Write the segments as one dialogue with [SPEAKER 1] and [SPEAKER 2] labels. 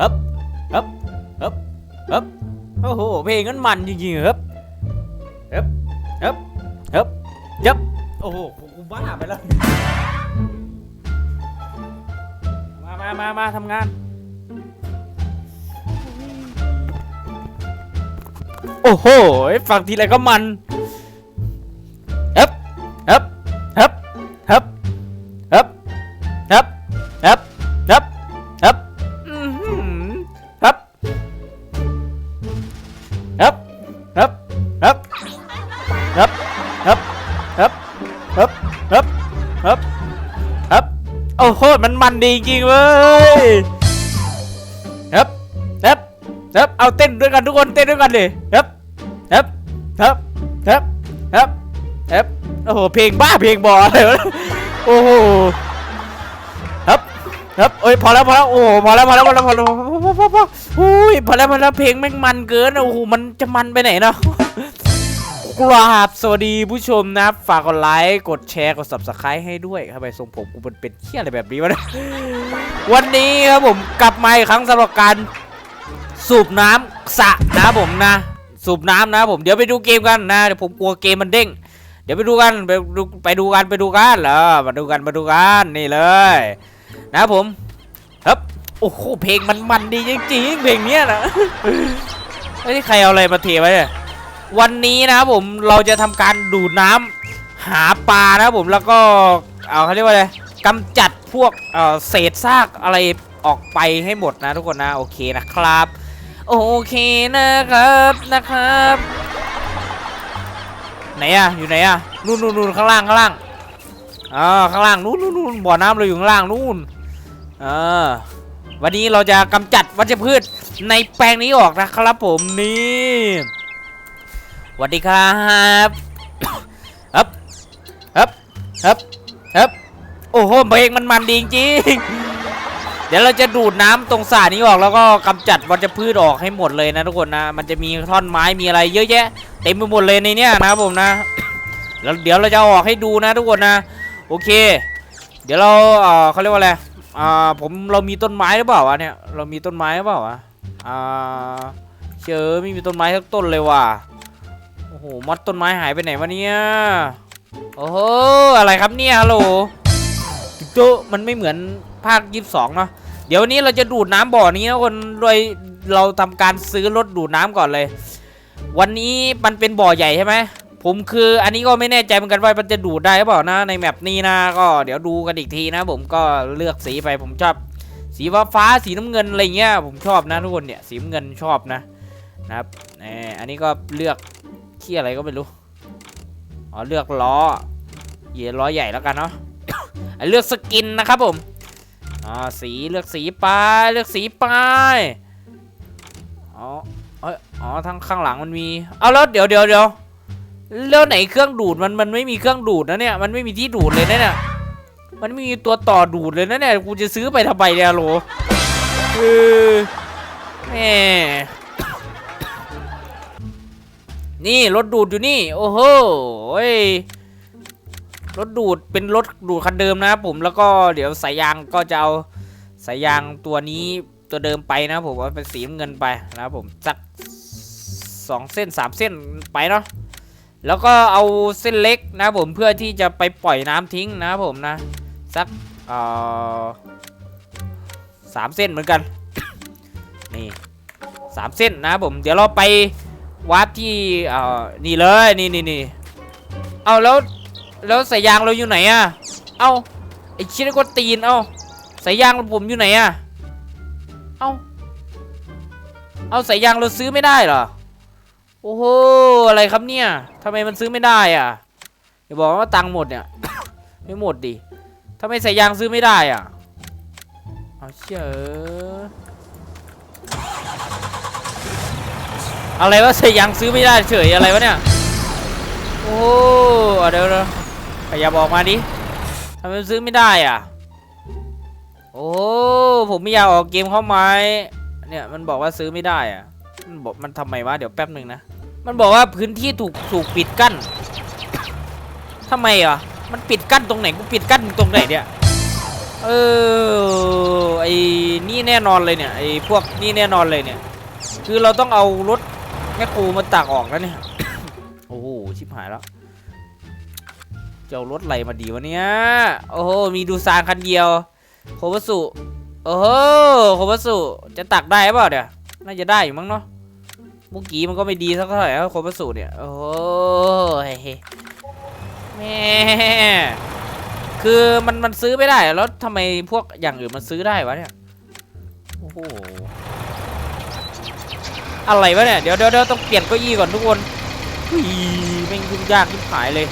[SPEAKER 1] ฮึบฮึบฮึบฮึบโอ้โห เพลงนั้นมันจริงๆฮึบฮึบฮึบฮึบยับโอ้โหกูบ้าไปแล้ว มามามามาทำงาน โอ้โห ฟังทีไรก็มัน มันดีจริงเว้ยฮึบฮึบฮึบเอาเต้นด้วยกันทุกคนเต้นด้วยกันเลยฮึบฮึบฮึบฮึบฮึบฮึบโอ้โหเพลงบ้าเพลงบออะไรวะโอ้โหฮึบฮึบเอ้ยพอแล้วพอแล้วโอ้โหพอแล้วพอแล้วพอแล้วพอแล้วพอพอพอพออุ้ยพอแล้วพอแล้วเพลงแม่งมันเกินโอ้โหมันจะมันไปไหนเนาะ กราบสวัสดีผู้ชมนะฝากกดไลค์ กดแชร์ กด subscribe ให้ด้วยทำไมทรงผมกูมันเป็นเที่ยอะไรแบบนี้วะเนี่ยวันนี้ครับผมกลับมาอีกครั้งสำหรับการสูบน้ำสระนะผมนะ สูบน้ำนะผมเดี๋ยวไปดูเกมกันนะเดี๋ยวผมกลัวเกมมันเด้ง เดี๋ยวไปดูกันไปดูไปดูกันไปดูกันเหรอมาดูกันมาดูกันนี่เลย นะผมครับโอ้โหเพลงมันมันดีจริงๆเพลงเนี้ยนะไอ้ใครเอาอะไรมาเทไว้เนี่ย วันนี้นะครับผมเราจะทำการดูดน้ำหาปลานะครับผมแล้วก็เอาเขาเรียกว่าอะไรกำจัดพวกเอ่อเศษซากอะไรออกไปให้หมดนะทุกคนนะโอเคนะครับ โอเคนะครับนะครับไหนอะอยู่ไหนอะนู่นนู่นนู่นข้างล่างข้างล่างอ่าข้างล่างนู่นนู่นนู่นบ่อน้ำเราอยู่ข้างล่างนู่นอ่าวันนี้เราจะกำจัดวัชพืชในแปลงนี้ออกนะครับผมนี่ สวัสดีครับฮับฮับฮับฮับโอ้โหเพลงมันมันดีจริงเดี๋ยวเราจะดูดน้ำตรงสระนี้ออกแล้วก็กำจัดวัชพืชออกให้หมดเลยนะทุกคนนะ มันจะมีท่อนไม้มีอะไรเยอะแยะเต็มไปหมดเลยในเนี้ยนะครับผมนะ แล้วเดี๋ยวเราจะออกให้ดูนะทุกคนนะ โอเค เดี๋ยวเราเออเขาเรียกว่าอะไรอ่าผมเรามีต้นไม้หรือเปล่าวะเนี่ยเรามีต้นไม้หรือเปล่าวะอ่าเจอไม่มีต้นไม้สักต้นเลยว่ะ หมัดต้นไม้หายไปไหนวะเนี่ยโอ้โหอะไรครับเนี่ยฮัลโหลโจมันไม่เหมือนภาคยี่สิบสองเนาะเดี๋ยววันนี้เราจะดูดน้ำบ่อนี้นะคนโดยเราทำการซื้อรถดูดน้ำก่อนเลย วันนี้มันเป็นบ่อใหญ่ใช่ไหมผมคืออันนี้ก็ไม่แน่ใจเหมือนกันว่ามันจะดูดได้หรือเปล่านะในแมปนี้นะก็เดี๋ยวดูกันอีกทีนะ ผมก็เลือกสีไปผมชอบสีฟ้าฟ้าสีน้ำเงินอะไรเงี้ยผมชอบนะทุกคนเนี่ยสีน้ำเงินชอบนะนะครับอันนี้ก็เลือก ที่อะไรก็ไม่รู้อ๋อเลือกล้อเหยียล้อใหญ่แล้วกันเนาะเลือกสกินนะครับผมอ๋อสีเลือกสีไปเลือกสีไปอ๋อเอยอ๋อทางข้างหลังมันมีเอาแล้วเดี๋ยวเดี๋ยวเดี๋ยวแล้วไหนเครื่องดูดมันมันไม่มีเครื่องดูดนะเนี่ยมันไม่มีที่ดูดเลยนะเนี่ยมันไม่มีตัวต่อดูดเลยนะเนี่ยกูจะซื้อไปทำไมเนี่ยโหลเออแหม นี่รถดูดอยู่นี่ โอ้โหรถดูดเป็นรถดูดคันเดิมนะครับผมแล้วก็เดี๋ยวสายยางก็จะเอาสายยางตัวนี้ตัวเดิมไปนะผมว่าเป็นสีเงินไปนะครับผมสักสองเส้นสามเส้นไปเนาะแล้วก็เอาเส้นเล็กนะผมเพื่อที่จะไปปล่อยน้ำทิ้งนะผมนะสักเอ่อสามเส้นเหมือนกันนี่สามเส้นนะผมเดี๋ยวเราไป วัดที่เอ่อนี่เลยนี่นี่นี่เอาแล้วแล้วสายยางเราอยู่ไหนอะเอาไอชินก็ตีนเอาสายยางผมอยู่ไหนอะเอาเอาสายยางเราซื้อไม่ได้เหรอโอ้โหอะไรครับเนี่ยทำไมมันซื้อไม่ได้อะอย่าบอกว่าตังค์หมดเนี่ย ไม่หมดดิทำไมสายยางซื้อไม่ได้อะเอาเชื่อ อะไรวะเสียยังซื้อไม่ได้เฉยอะไรวะเนี่ย โอ้เอเดี๋ยวเดี๋ยวขยับออกมาดิทำไมซื้อไม่ได้อะ โอ้ผมไม่อยากออกเกมเข้าไม้เนี่ยมันบอกว่าซื้อไม่ได้อะ มันบอกมันทำไมวะเดี๋ยวแป๊บหนึ่งนะ มันบอกว่าพื้นที่ถูกถูกปิดกั้นทำไมอะ มันปิดกั้นตรงไหนกูปิดกั้นตรงไหนเนี่ยเออไอ้นี่แน่นอนเลยเนี่ยไอ้พวกนี่แน่นอนเลยเนี่ย คือเราต้องเอารถ แมคโครูมาตักออกแล้วเนี่ย โอ้โห ชิบหายแล้วจะเอารถอะไรมาดีวะเนี่ย โอ้โห มีดูซานคันเดียว โควัสุ โอ้โห โควัสุ จะตักได้เปล่าเดี๋ยว น่าจะได้อยู่มั้งเนาะเมื่อกี้มันก็ไม่ดีสักเท่าไหร่แล้วโควัสุเนี่ย โอ้โหแม่คือมันมันซื้อไม่ได้ แล้วทำไมพวกอย่างอื่นมันซื้อได้วะเนี่ย โอ้โห อะไรวะเนี่ย เดี๋ยวเดี๋ยวต้องเปลี่ยนเก้าอี้ก่อนทุกคนอุ้ยแม่งยุ่งยากยิ่งหายเลย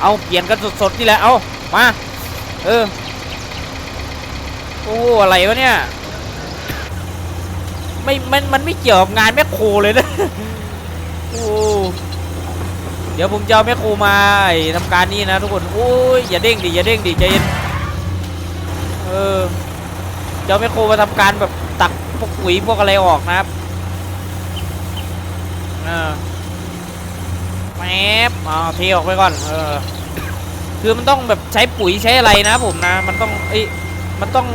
[SPEAKER 1] เอาเปลี่ยนกันสดๆนี่แหละ เอามา เออ โอ้อะไรวะเนี่ย ไม่ มัน มันไม่เกี่ยวกับงานแมคโครเลยนะ โอ้ เดี๋ยวผมจะเอาแมคโครมาทำการนี่นะทุกคน โอ้ย อย่าเด้งดิ อย่าเด้งดิใจเย็น เออจะเอาแมคโครมาทำการแบบตักพวกปุ๋ยพวกอะไรออกนะครับ ออแป๊บเอาเทออกไปก่อน เออ คือมันต้องแบบใช้ปุ๋ยใช้อะไรนะผมนะ มันต้องเอ้ยมันต้อง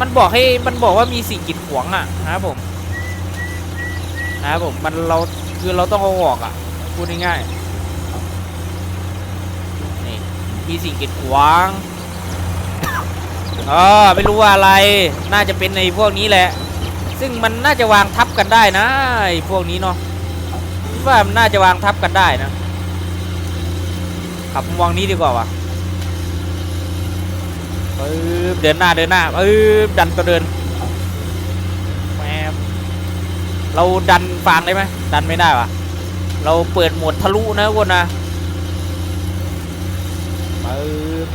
[SPEAKER 1] มันบอกให้ มันบอกว่ามีสิ่งกีดขวางอะนะครับผม นะครับผม มันเรา คือเราต้องเอาออกอะ พูดง่ายๆ นี่ มีสิ่งกีดขวางเออไม่รู้ว่าอะไร น่าจะเป็นในพวกนี้แหละ ซึ่งมันน่าจะวางทับกันได้นะไอพวกนี้เนาะ ว่ามันน่าจะวางทับกันได้นะ ขับมุมมองนี้ดีกว่าวะปึ๊บเดินหน้าเดินหน้าปึ๊บดันตัวเดินแมเราดันฟางได้ไหมดันไม่ได้วะเราเปิดโหมดทะลุนะทุกคนนะปึ๊บ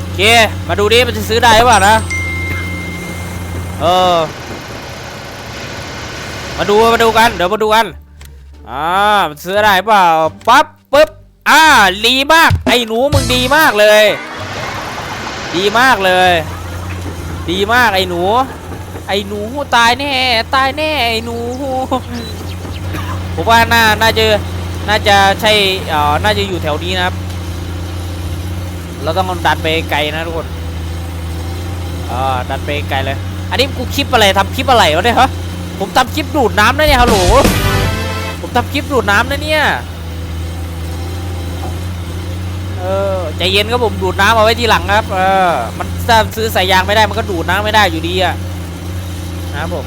[SPEAKER 1] โอเคมาดูดิมันจะซื้อได้หรือเปล่านะเออ มาดูมาดูกันเดี๋ยวมาดูกันอ่ามันซื้อได้เปล่าปั๊บปึ๊บอ่าดีมาก ไอ้หนูมึงดีมากเลย ดีมากเลย ดีมากไอ้หนู ไอ้หนูตายแน่ตายแน่ไอ้หนูผมว่าน่าน่าจะน่าจะใช่อ่อน่าจะอยู่แถวนี้นะครับ เราต้องดันไปไกลนะทุกคนอ่าดันไปไกลเลย อันนี้กูคลิปอะไรทำคลิปอะไรวะเนี่ยฮะ ผมทำคลิปดูดน้ำนะเนี่ยฮัลโหล ผมทำคลิปดูดน้ำนะเนี่ย เออใจเย็นครับผมดูดน้ำเอาไว้ทีหลังครับ เออ มันถ้าซื้อสายยางไม่ได้มันก็ดูดน้ำไม่ได้อยู่ดีอะนะครับผม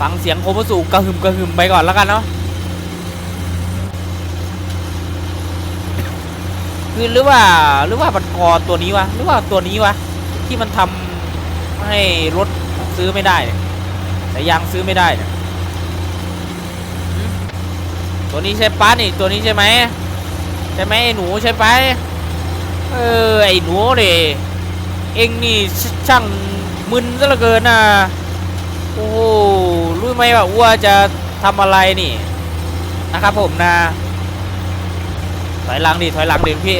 [SPEAKER 1] ฟังเสียงโคมสูกระหึ่มกระหึ่มไปก่อนแล้วกันเนาะคือหรือว่าหรือว่ามันกอตัวนี้วะหรือว่าตัวนี้วะที่มันทำให้รถ ซื้อไม่ได้เนี่ยแต่ยางซื้อไม่ได้เนี่ยตัวนี้ใช่ป้านี่ตัวนี้ใช่ไหมใช่ไหมไอ้หนูใช่ไหมเออไอ้หนูเดเองนี่ช่างมึนซะเหลือเกินนะโอ้โหรู้ไหมว่าอ้วจะทำอะไรนี่นะครับผมนะถอยหลังดิถอยหลังดิพี่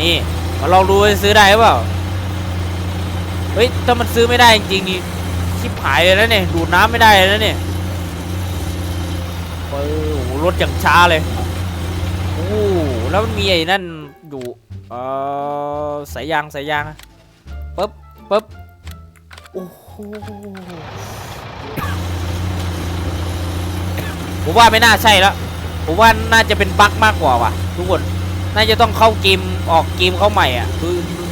[SPEAKER 1] นี่มาลองดูซื้อได้หรือเปล่า เฮ้ยถ้ามันซื้อไม่ได้จริงๆนี่ชิบหายเลยนะเนี่ยดูดน้ำไม่ได้เลยนะเนี่ยโอ้โหรถอย่างช้าเลยโอ้โหแล้วมันมีไอ้นั่นอยู่เออสายยางสายยางปึ๊บปึ๊บโอ้โหผมว่าไม่น่าใช่แล้วผมว่าน่าจะเป็นบั๊กมากกว่าว่ะ ทุกคน น่าจะต้องเข้าเกมออกเกมเข้าใหม่อะดู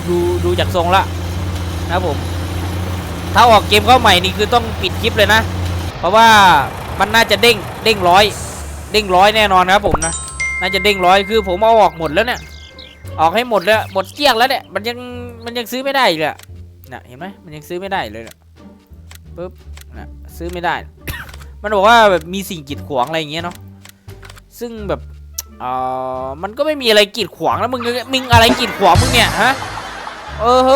[SPEAKER 1] ดูดูจากทรงละ นะครับผม ถ้าออกเกมเข้าใหม่นี่คือต้องปิดคลิปเลยนะ เพราะว่ามันน่าจะเด้งเด้งร้อยเด้งร้อยแน่นอนครับผมนะ น่าจะเด้งร้อยคือผมเอาออกหมดแล้วเนี่ย ออกให้หมดแล้วหมดเกลี้ยงแล้วเนี่ย มันยังมันยังซื้อไม่ได้อีกเลยนะเห็นไหมมันยังซื้อไม่ได้เลยเนี่ยปึ๊บนะซื้อไม่ได้ มันบอกว่าแบบมีสิ่งกีดขวางอะไรอย่างเงี้ยเนาะ ซึ่งแบบเออมันก็ไม่มีอะไรกีดขวางแล้วมึงมึงอะไรกีดขวางมึงเนี่ยฮะ เออโห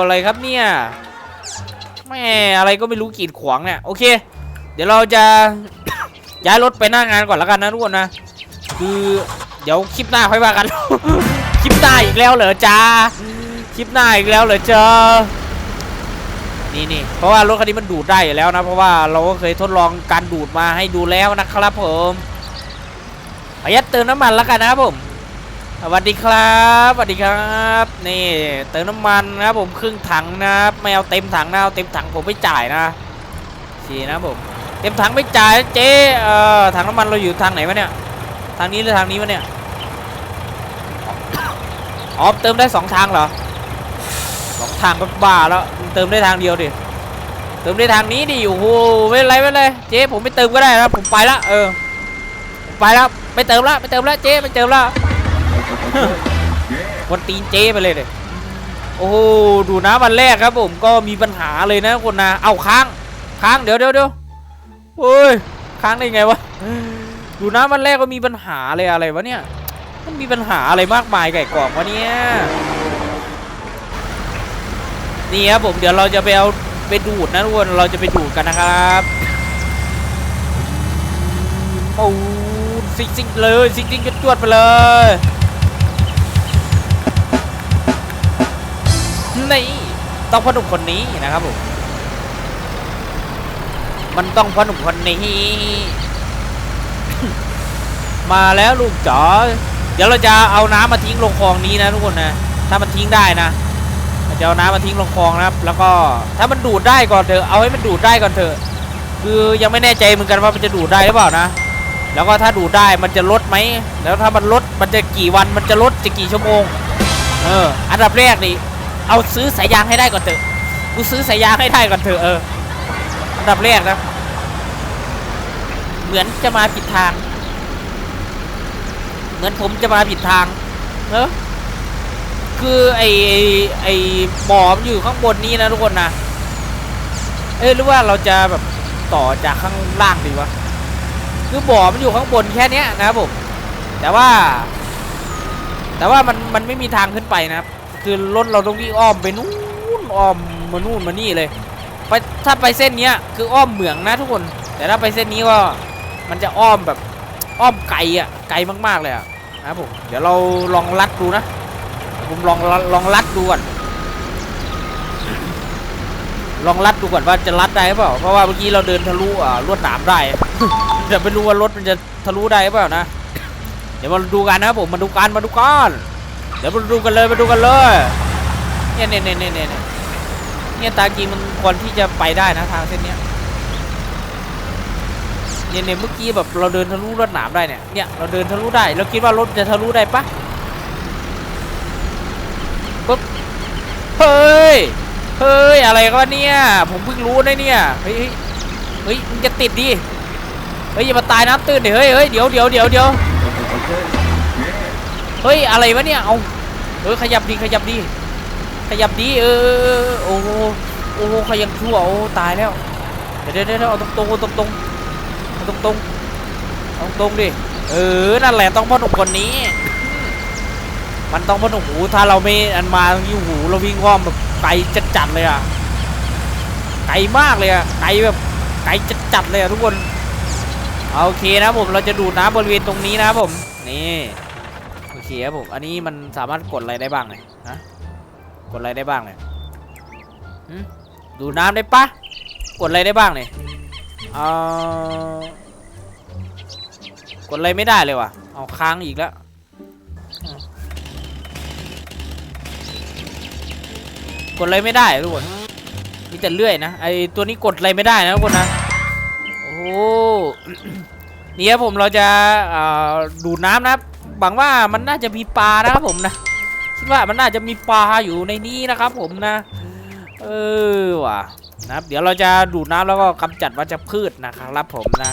[SPEAKER 1] อะไรครับเนี่ยแม่อะไรก็ไม่รู้กีดขวางเนี่ยโอเค เดี๋ยวเราจะย้ายรถไปหน้างานก่อนแล้วกันนะทุกคนนะ คือเดี๋ยวคลิปหน้าค่อยว่ากัน คลิปหน้าอีกแล้วเหรอจ้าคลิปหน้าอีกแล้วเหรอเจ้านี่นี่เพราะว่ารถคันนี้มันดูดได้อยู่แล้วนะ เพราะว่าเราก็เคยทดลองการดูดมาให้ดูแล้วนะครับผมขออนุญาตเติมน้ำมันแล้วกันนะครับผม สวัสดีครับสวัสดีครับ นี่เติมน้ำมันนะผมครึ่งถังนะไม่เอาเต็มถังนะเอาเต็มถังผมไม่จ่ายนะสีนะผมเต็มถังไม่จ่ายเจ๊เอ่อถังน้ำมันเราอยู่ทางไหนวะเนี่ยทางนี้หรือทางนี้วะเนี่ยอ๋อเติมได้สองทางเหรอสองทางก็บ้าแล้วเติมได้ทางเดียวดิเติมได้ทางนี้ดิโอ้โหไม่เป็นไรไม่เป็นไรเจ๊ผมไม่เติมก็ได้นะผมไปละเออไปแล้วไม่เติมละไม่เติมละเจ๊ไม่เติมละ คนตีนเจ๊ไปเลยเลยโอ้โหดูน้ำวันแรกครับ ผมก็มีปัญหาเลยนะคนนะเอาค้างค้างเดี๋ยวเดี๋ยวเดี๋ยวโอ้ยค้างได้ไงวะดูน้ำวันแรกก็มีปัญหาเลยอะไรวะเนี่ยมันมีปัญหาอะไรมากมายไก่กล่องวะเนี่ยนี่ครับผมเดี๋ยวเราจะไปเอาไปดูดนะทุกคนเราจะไปดูดกันนะครับปูดซิกซิกเลยซิกซิกจวดๆไปเลย นี่ต้องพ่อหนุ่มคนนี้นะครับผมมันต้องพ่อหนุ่มคนนี้ มาแล้วลูกจ๋อเดี๋ยวเราจะเอาน้ำมาทิ้งลงคลองนี้นะทุกคนนะถ้ามันทิ้งได้นะจะเอาน้ำมาทิ้งลงคลองนะครับ แล้วก็ถ้ามันดูดได้ก่อนเถอะเอาให้มันดูดได้ก่อนเถอะคือยังไม่แน่ใจเหมือนกันว่ามันจะดูดได้หรือเปล่านะ แล้วก็ถ้าดูดได้มันจะลดไหมแล้วถ้ามันลดมันจะกี่วันมันจะลดจะกี่ชั่วโมงเอออันดับแรกนี่ เอาซื้อสายยางให้ได้ก่อนเถอะ กูซื้อสายยางให้ได้ก่อนเถอะเอออันดับแรกนะ เหมือนจะมาผิดทาง เหมือนผมจะมาผิดทางเนอะคือไอไอ้ไอบ่อมอยู่ข้างบนนี้นะทุกคนนะ เอ้ยหรือว่าเราจะแบบต่อจากข้างล่างดีวะ คือบ่อมันอยู่ข้างบนแค่นี้นะครับผม แต่ว่า แต่ว่ามันมันไม่มีทางขึ้นไปนะครับ คือรถเราต้องวิ่งอ้อมไปนู่นอ้อมมานู่นมานี่เลยไปถ้าไปเส้นเนี้ยคืออ้อมเหมืองนะทุกคน แต่ถ้าไปเส้นนี้ก็มันจะอ้อมแบบอ้อมไกลอะไกลมากๆเลยอะนะผมเดี๋ยวเราลองลัดดูนะผมลองลองลัดดูก่อนลองลัดดูก่อนว่าจะลัดได้หรือเปล่าเพราะว่าเมื่อกี้เราเดินทะลุอ่าลวดหนามได้แต่ไม่รู้ว่ารถมันจะทะลุได้หรือเปล่านะ เดี๋ยวมาดูกันนะผมมาดูกันมาดูกัน เดี๋ยวมาดูกันเลยมาดูกันเลยเนี่ยเนี่ยเนี่ยเนี่ยเนี่ยเนี่ยตากีมันควรที่จะไปได้นะทางเส้นเนี้ยเนี่ยเนี่ยเมื่อกี้แบบเราเดินทะลุรถหนามได้เนี่ยเนี่ยเราเดินทะลุได้เราคิดว่ารถจะทะลุได้ปะปุ๊บเฮ้ยเฮ้ยอะไรกันเนี่ยผมเพิ่งรู้นะเนี่ยเฮ้ยเฮ้ยมึงจะติดดิเฮ้ยอย่ามาตายน้ำตื้นดิเฮ้ยเฮ้ยเดี๋ยวเดี๋ยวเดี๋ยวเดี๋ยว เฮ้ย อะไรวะเนี่ย เอาเออขยับดีขยับดี ขยับดีเออโอ้โหโอ้โหขยับชั่วโอ้ตายแล้ว เดี๋ยวเดี๋ยวเดี๋ยวเอาตรงตรงเอาตรงตรงเอาตรงตรงเอาตรงดิ เออ นั่นแหละต้องพ่อหนุ่มคนนี้ มันต้องพ่อหนุ่มหูถ้าเราไม่อันมาตรงนี้หูเราวิ่งอ้อมแบบไกลจัดจัดๆเลยอะไกลมากเลยอะไกลแบบไกลจัดจัดๆเลยอะทุกคนเอาโอเคนะผมเราจะดูดน้ำบริเวณตรงนี้นะผม นี่ คครับผม อันนี้มันสามารถกดอะไรได้บ้างเลยนะกดอะไรได้บ้างเลยดูน้ำได้ปะกดอะไรได้บ้างเลยเอ่อกดอะไรไม่ได้เลยว่ะ เอาค้างอีกแล้วกดอะไรไม่ได้ทุกคนมีแต่เลื่อยนะ ไอตัวนี้กดอะไรไม่ได้นะทุกคนนะ โอ้โหนี่ครับผมเราจะดูดน้ำนะครับ หวังว่ามันน่าจะมีปลานะครับผมนะคิดว่ามันน่าจะมีปลาอยู่ในนี้นะครับ ผมนะ เออว่ะนะครับเดี๋ยวเราจะดูดน้ำแล้วก็กำจัดวัชพืชนะครับผมนะ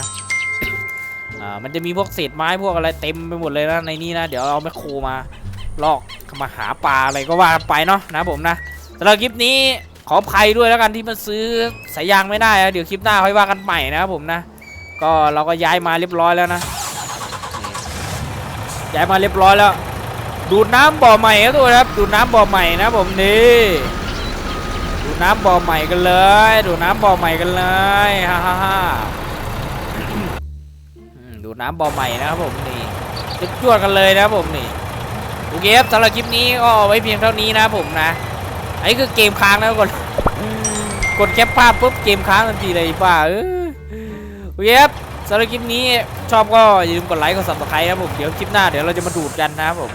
[SPEAKER 1] อ่ามันจะมีพวกเศษไม้พวกอะไรเต็มไปหมดเลยนะในนี้นะเดี๋ยวเอาแมคโครมาลอกมาหาปลาอะไรก็ว่าไปเนาะนะผมนะสำหรับคลิปนี้ขออภัยด้วยแล้วกันที่มันซื้อสายยางไม่ได้นะเดี๋ยวคลิปหน้าค่อยว่ากันใหม่นะครับผมนะ ก็เราก็ย้ายมาเรียบร้อยแล้วนะ ย้ายมาเรียบร้อยแล้ว ดูดน้ำบ่อใหม่ครับทุกคนครับ ดูดน้ำบ่อใหม่นะผมนี่ดูดน้ำบ่อใหม่กันเลย ดูดน้ำบ่อใหม่กันเลยฮ่าฮ่าฮ่าดูดน้ำบ่อใหม่นะครับผมนี่จุดจวดกันเลยนะผมนี่โอเคครับสำหรับคลิปนี้ก็ไว้เพียงเท่านี้นะผมนะอันนี้คือเกมค้างนะทุกคนกดแคปภาพปุ๊บเกมค้างทันทีเลยป้าเออโอเคครับ สำหรับคลิปนี้ชอบก็อย่าลืมกดไลค์กดซับสไครต์ครับผม เดี๋ยวคลิปหน้าเดี๋ยวเราจะมาดูดกันนะครับผม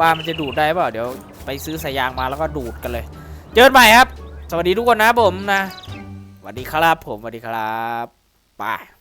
[SPEAKER 1] ว่ามันจะดูดได้เปล่าเดี๋ยวไปซื้อสายยางมาแล้วก็ดูดกันเลย เจอกันใหม่ครับ สวัสดีทุกคนนะผมนะสวัสดีครับผมสวัสดีครับบาย